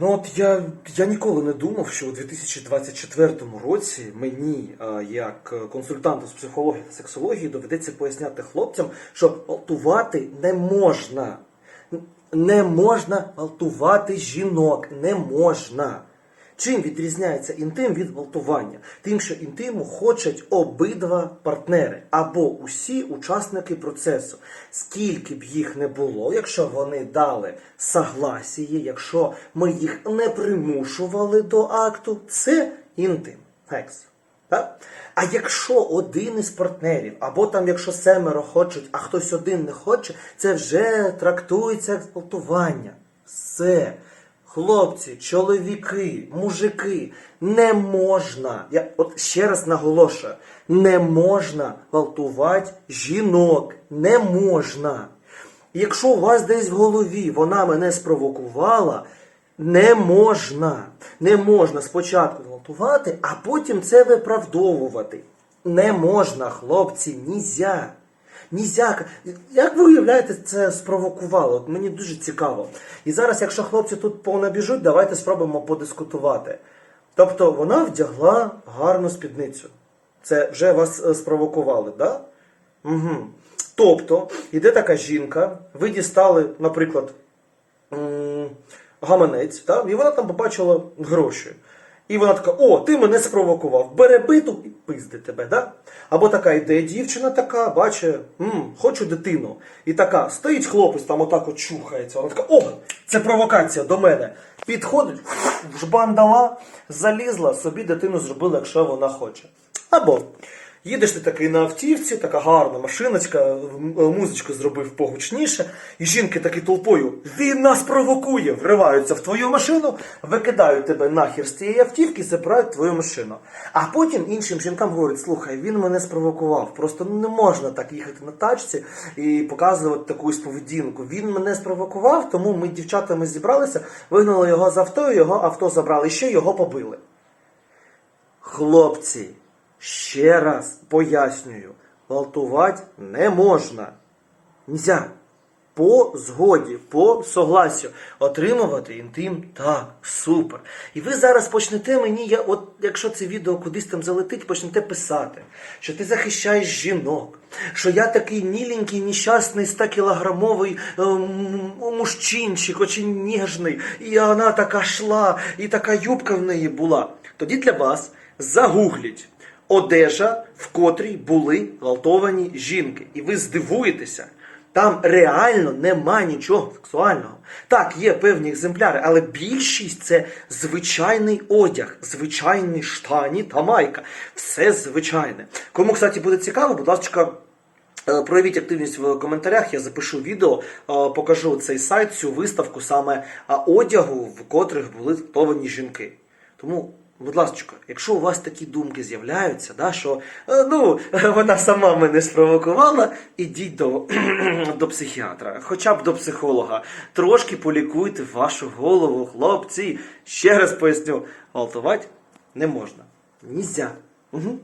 Ну от я, я ніколи не думав, що у 2024 році мені, як е, консультанту з психології та сексології, доведеться поясняти хлопцям, що гвалтувати не можна. Не можна гвалтувати жінок, не можна. Чим відрізняється інтим від гвалтування? Тим, що інтиму хочуть обидва партнери або усі учасники процесу. Скільки б їх не було, якщо вони дали согласіє, якщо ми їх не примушували до акту, це інтим. Секс. Так? А якщо один із партнерів, або там якщо семеро хочуть, а хтось один не хоче, це вже трактується як гвалтування. Все. Хлопці, чоловіки, мужики, не можна, я от ще раз наголошую, не можна гвалтувати жінок. Не можна. Якщо у вас десь в голові вона мене спровокувала, не можна. Не можна спочатку гвалтувати, а потім це виправдовувати. Не можна, хлопці, нізя. Нізяка. Як ви уявляєте, це спровокувало? Мені дуже цікаво. І зараз, якщо хлопці тут понабіжуть, давайте спробуємо подискутувати. Тобто вона вдягла гарну спідницю. Це вже вас е, спровокували, да? Угу. Тобто, іде така жінка, ви дістали, наприклад, гаманець, та? і вона там побачила гроші. І вона така: о, ти мене спровокував, бере биту пизди тебе, да? Або така йде дівчина така, бачить, хочу дитину. І така, стоїть хлопець, там отак от чухається. Вона така, о, це провокація до мене. Підходить, жбан дала, залізла, собі дитину зробила, якщо вона хоче. Або Їдеш ти такий на автівці, така гарна машиночка, музичку зробив погучніше, і жінки такі толпою, він нас провокує, вриваються в твою машину, викидають тебе нахер з цієї автівки і забирають твою машину. А потім іншим жінкам говорять, слухай, він мене спровокував. Просто не можна так їхати на тачці і показувати такусь поведінку. Він мене спровокував, тому ми дівчатами зібралися, вигнали його з авто, його авто забрали, ще його побили. Хлопці, ще раз пояснюю, гвалтувати не можна. Нельзя. По згоді, по согласію. Отримувати інтим так, супер. І ви зараз почнете мені, я, от якщо це відео кудись там залетить, почнете писати, що ти захищаєш жінок, що я такий міленький, нещасний 100-кілограмовий ем, мужчинчик, очень ніжний, і вона така шла, і така юбка в неї була. Тоді для вас загугліть одежа, в котрій були гвалтовані жінки. І ви здивуєтеся. Там реально нема нічого сексуального. Так, є певні екземпляри, але більшість це звичайний одяг, звичайні штані та майка. Все звичайне. Кому, кстати, буде цікаво, будь ласка, е, проявіть активність в коментарях. Я запишу відео, е, покажу цей сайт, цю виставку саме одягу, в котрих були гвалтовані жінки. Тому. Будь ласка, якщо у вас такі думки з'являються, да, що е, ну, вона сама мене спровокувала, ідіть до, до психіатра, хоча б до психолога. Трошки полікуйте вашу голову, хлопці. Ще раз поясню, гвалтувати не можна. Нізя. Угу.